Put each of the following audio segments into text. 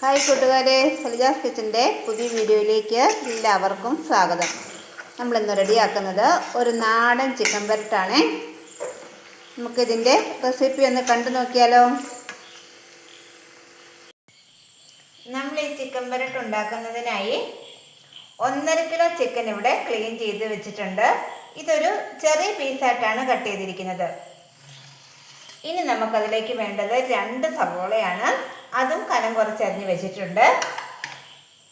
Hi കൂട്ടുകാരെ സലിജാസ് കിച്ചന്റെ പുതിയ വീഡിയോയിലേക്ക് എല്ലാവർക്കും സ്വാഗതം. നമ്മളിന്ന് റെഡിയാക്കുന്നത് ഒരു നാടൻ ചിക്കൻ പെരട്ടാണ്. നമുക്കിതിന്റെ റെസിപ്പി ഒന്ന് കണ്ടു നോക്കിയാലോ? നമ്മൾ ഈ ചിക്കൻ വരട്ട് ഉണ്ടാക്കുന്നതിനായി ഒന്നര കിലോ ചിക്കൻ ഇവിടെ ക്ലീൻ ചെയ്ത് വെച്ചിട്ടുണ്ട്. ഇതൊരു ചെറിയ പീസായിട്ടാണ് കട്ട് ചെയ്തിരിക്കുന്നത്. ഇനി നമുക്കതിലേക്ക് വേണ്ടത് രണ്ട് സവോളയാണ്. അതും കനം കുറച്ച് അരിഞ്ഞ് വെച്ചിട്ടുണ്ട്.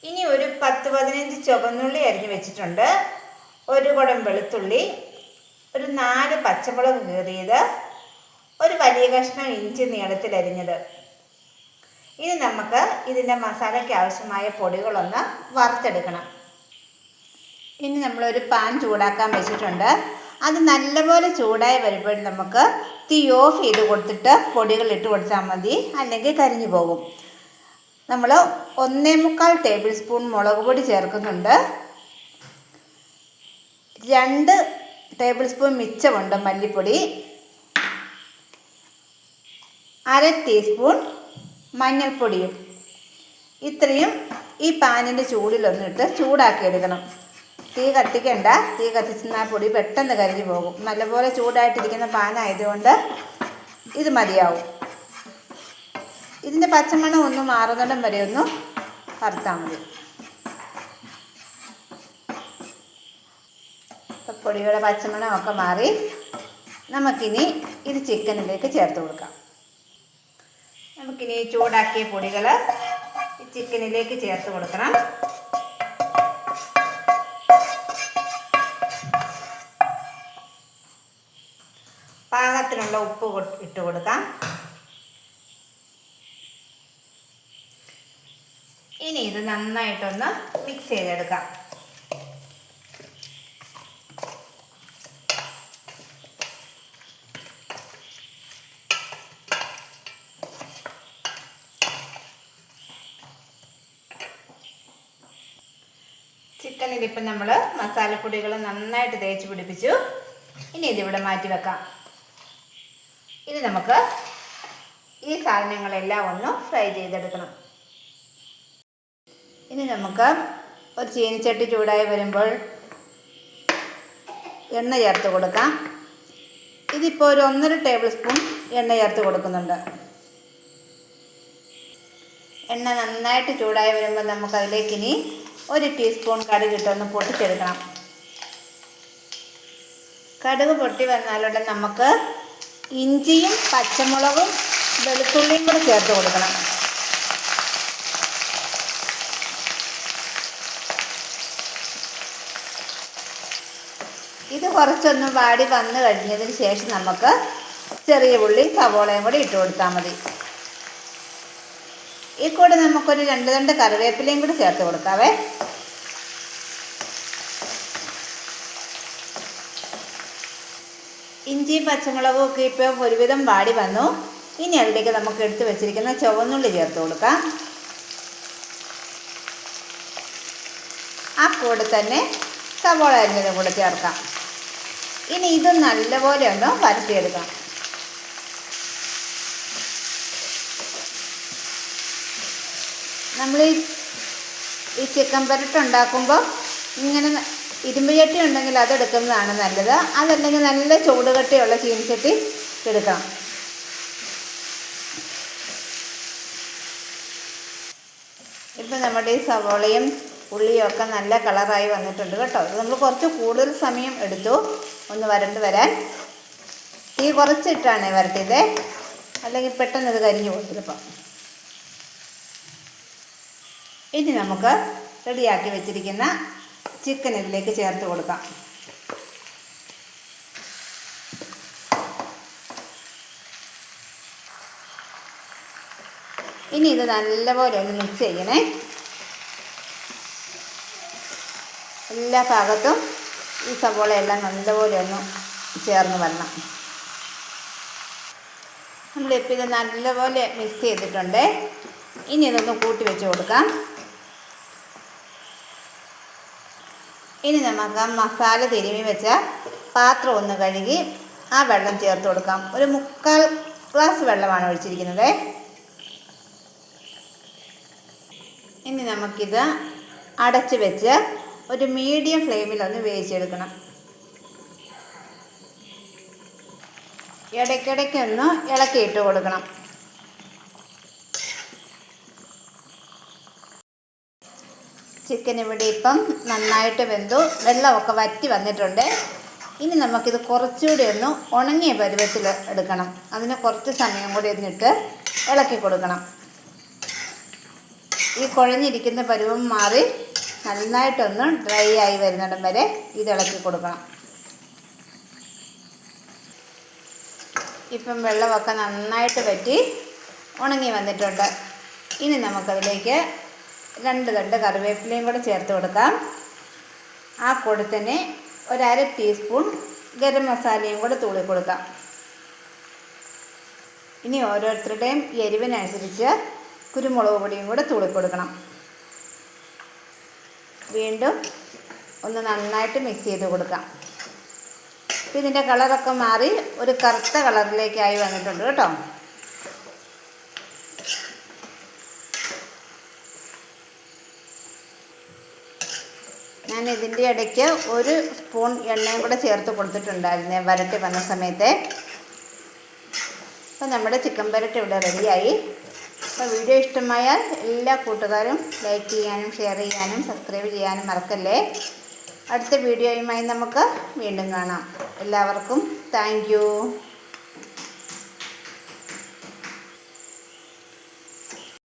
ഇനി ഒരു പത്ത് പതിനഞ്ച് ചുവന്നുള്ളി അരിഞ്ഞ് വെച്ചിട്ടുണ്ട്. ഒരു കുടം വെളുത്തുള്ളി ഒരു നാല് പച്ചമുളക് കീറിയത് ഒരു വലിയ കഷ്ണം ഇഞ്ചി നീളത്തിൽ അരിഞ്ഞത്. ഇനി നമുക്ക് ഇതിന്റെ മസാലയ്ക്ക് ആവശ്യമായ പൊടികളൊന്ന് വറുത്തെടുക്കണം. ഇനി നമ്മളൊരു പാൻ ചൂടാക്കാൻ വെച്ചിട്ടുണ്ട്. അത് നല്ലപോലെ ചൂടായി വരുമ്പോൾ നമുക്ക് തീ ഓഫ് ചെയ്ത് കൊടുത്തിട്ട് പൊടികൾ ഇട്ട് കൊടുത്താൽ മതി. അല്ലെങ്കിൽ കരിഞ്ഞു പോകും. നമ്മൾ ഒന്നേ മുക്കാൽ ടേബിൾ സ്പൂൺ മുളക് പൊടി ചേർക്കുന്നുണ്ട്. രണ്ട് ടേബിൾ സ്പൂൺ മിച്ചമുണ്ട് മല്ലിപ്പൊടി. അര ടീസ്പൂൺ മഞ്ഞൾപ്പൊടിയും. ഇത്രയും ഈ പാനിന്റെ ചൂടിലൊന്നിട്ട് ചൂടാക്കി എടുക്കണം തീ കത്തിക്കണ്ട. തീ കത്തിച്ചാൽ പൊടി പെട്ടെന്ന് കരിഞ്ഞു പോകും. നല്ലപോലെ ചൂടായിട്ടിരിക്കുന്ന പാനായതുകൊണ്ട് ഇത് മതിയാവും. ഇതിന്റെ പച്ചമണം ഒന്ന് മാറുന്നിടം വരെ ഒന്ന് വറുത്താൽ മതി. പൊടിയുടെ പച്ചമണമൊക്കെ മാറി നമുക്കിനി ഇത് ചിക്കനിലേക്ക് ചേർത്ത് കൊടുക്കാം. നമുക്കിനി ചൂടാക്കിയ പൊടികൾ ചിക്കനിലേക്ക് ചേർത്ത് കൊടുക്കണം. പാകത്തിനുള്ള ഉപ്പ് ഇട്ട് കൊടുക്കാം. ഇനി ഇത് നന്നായിട്ടൊന്ന് മിക്സ് ചെയ്തെടുക്കാം. ചിക്കനിൽ ഇപ്പം നമ്മൾ മസാലപ്പൊടികൾ നന്നായിട്ട് തേച്ച് പിടിപ്പിച്ചു. ഇനി ഇതിവിടെ മാറ്റി വെക്കാം ഇനി നമുക്ക് ഈ സാധനങ്ങളെല്ലാം ഒന്ന് ഫ്രൈ ചെയ്തെടുക്കണം. ഇനി നമുക്ക് ഒരു ചീനിച്ചട്ടി ചൂടായി വരുമ്പോൾ എണ്ണ ചേർത്ത് കൊടുക്കാം. ഇതിപ്പോൾ ഒരു ഒന്നര ടേബിൾ സ്പൂൺ എണ്ണ ചേർത്ത് കൊടുക്കുന്നുണ്ട്. എണ്ണ നന്നായിട്ട് ചൂടായി വരുമ്പോൾ നമുക്ക് അതിലേക്ക് ഇനി ഒരു ടീസ്പൂൺ കടുക് ഇട്ടൊന്ന് പൊട്ടിച്ചെടുക്കണം. കടുക് പൊട്ടി വന്നാലുടൻ നമുക്ക് ഇഞ്ചിയും പച്ചമുളകും വെളുത്തുള്ളിയും കൂടെ ചേർത്ത് കൊടുക്കണം. ഇത് കുറച്ചൊന്ന് വാടി വന്നു കഴിഞ്ഞതിന് ശേഷം നമുക്ക് ചെറിയ ഉള്ളിയും സവോളയും കൂടി ഇട്ട് കൊടുത്താൽ മതി. ഈ കൂടെ നമുക്കൊരു രണ്ട് രണ്ട് കറിവേപ്പിലയും കൂടി ചേർത്ത് കൊടുക്കാവേ. ഇഞ്ചി പച്ചമുളകും ഒക്കെ ഇപ്പോൾ ഒരുവിധം വാടി വന്നു. ഇനി അതിലേക്ക് നമുക്ക് എടുത്ത് വെച്ചിരിക്കുന്ന ചുവന്നുള്ളി ചേർത്ത് കൊടുക്കാം. ആ കൂടെ തന്നെ സവോള അരിഞ്ഞതും കൂടെ ചേർക്കാം. ഇനി ഇത് നല്ലപോലെ ഒന്ന് വരട്ടിയെടുക്കാം. നമ്മൾ ഈ ചിക്കൻ പെരട്ട് ഉണ്ടാക്കുമ്പോൾ ഇങ്ങനെ ഇരുമ്പ് ചട്ടി ഉണ്ടെങ്കിൽ അതെടുക്കുന്നതാണ് നല്ലത്. അതല്ലെങ്കിൽ നല്ല ചൂടുകട്ടിയുള്ള ചീനിച്ചട്ടി എടുക്കാം ഇപ്പം നമ്മുടെ ഈ സവോളയും ഉള്ളിയും ഒക്കെ നല്ല കളറായി വന്നിട്ടുണ്ട് കേട്ടോ. ഇത് നമ്മൾ കുറച്ച് കൂടുതൽ സമയം എടുത്തു. ഒന്ന് വരണ്ട് വരാൻ. തീ കുറച്ചിട്ടാണ് വരട്ടിയത്. അല്ലെങ്കിൽ പെട്ടെന്ന് ഇത് കരിഞ്ഞു പോകും ഇനി നമുക്ക് റെഡിയാക്കി വെച്ചിരിക്കുന്ന ചിക്കൻ ഇതിലേക്ക് ചേർത്ത് കൊടുക്കാം. ഇനി ഇത് നല്ലപോലെ ഒന്ന് മിക്സ് ചെയ്യണേ. എല്ലാ ഭാഗത്തും ഈ സവോളയെല്ലാം നല്ലപോലെ ഒന്ന് ചേർന്ന് വരണം. നമ്മളിപ്പോൾ ഇത് നല്ലപോലെ മിക്സ് ചെയ്തിട്ടുണ്ട്. ഇനി ഇതൊന്ന് കൂട്ടി വെച്ച് കൊടുക്കാം. ഇനി നമുക്ക് മസാല തിരുമി വെച്ച പാത്രം ഒന്ന് കഴുകി ആ വെള്ളം ചേർത്ത് കൊടുക്കാം. ഒരു മുക്കാൽ ഗ്ലാസ് വെള്ളമാണ് ഒഴിച്ചിരിക്കുന്നത്. ഇനി നമുക്കിത് അടച്ച് വെച്ച് ഒരു മീഡിയം ഫ്ലെയിമിൽ ഒന്ന് വേവിച്ചെടുക്കണം. ഇടയ്ക്കിടയ്ക്കൊന്ന് ഇളക്കിയിട്ട് കൊടുക്കണം. ചിക്കൻ ഇവിടെ ഇപ്പം നന്നായിട്ട് വെന്തു. വെള്ളമൊക്കെ വറ്റി വന്നിട്ടുണ്ട്. ഇനി നമുക്കിത് കുറച്ചുകൂടി ഒന്ന് ഉണങ്ങിയ പരുവത്തിൽ എടുക്കണം. അതിന് കുറച്ച് സമയം കൂടി ഒന്നിട്ട് ഇളക്കി കൊടുക്കണം. ഈ കുഴഞ്ഞിരിക്കുന്ന പരുവം മാറി നന്നായിട്ടൊന്ന് ഡ്രൈ ആയി വരുന്നിടം വരെ ഇത് ഇളക്കി കൊടുക്കണം. ഇപ്പം വെള്ളമൊക്കെ നന്നായിട്ട് പറ്റി ഉണങ്ങി വന്നിട്ടുണ്ട്. ഇനി നമുക്കതിലേക്ക് രണ്ട് കണ്ട് കറിവേപ്പിലയും കൂടെ ചേർത്ത് കൊടുക്കാം. ആ കൂടെ തന്നെ ഒരര ടീസ്പൂൺ ഗരം മസാലയും കൂടെ തൂളി കൊടുക്കാം. ഇനി ഓരോരുത്തരുടെയും എരിവിനനുസരിച്ച് കുരുമുളക് പൊടിയും കൂടെ തൂളി കൊടുക്കണം. വീണ്ടും ഒന്ന് നന്നായിട്ട് മിക്സ് ചെയ്ത് കൊടുക്കാം. ഇതിന്റെ കളറൊക്കെ മാറി ഒരു കറുത്ത കളറിലേക്കായി വന്നിട്ടുണ്ട് കേട്ടോ. ഞാൻ ഇതിന്റെ ഇടയ്ക്ക് ഒരു സ്പൂൺ എണ്ണയും കൂടെ ചേർത്ത് കൊടുത്തിട്ടുണ്ടായിരുന്നേ. വരട്ടി വന്ന സമയത്തെ. അപ്പോൾ നമ്മുടെ ചിക്കൻ വരട്ടി ഇവിടെ റെഡിയായി. അപ്പോൾ വീഡിയോ ഇഷ്ടമായാൽ എല്ലാ കൂട്ടുകാരും ലൈക്ക് ചെയ്യാനും ഷെയർ ചെയ്യാനും സബ്സ്ക്രൈബ് ചെയ്യാനും മറക്കല്ലേ? അടുത്ത വീഡിയോയുമായി നമുക്ക് വീണ്ടും കാണാം. എല്ലാവർക്കും താങ്ക്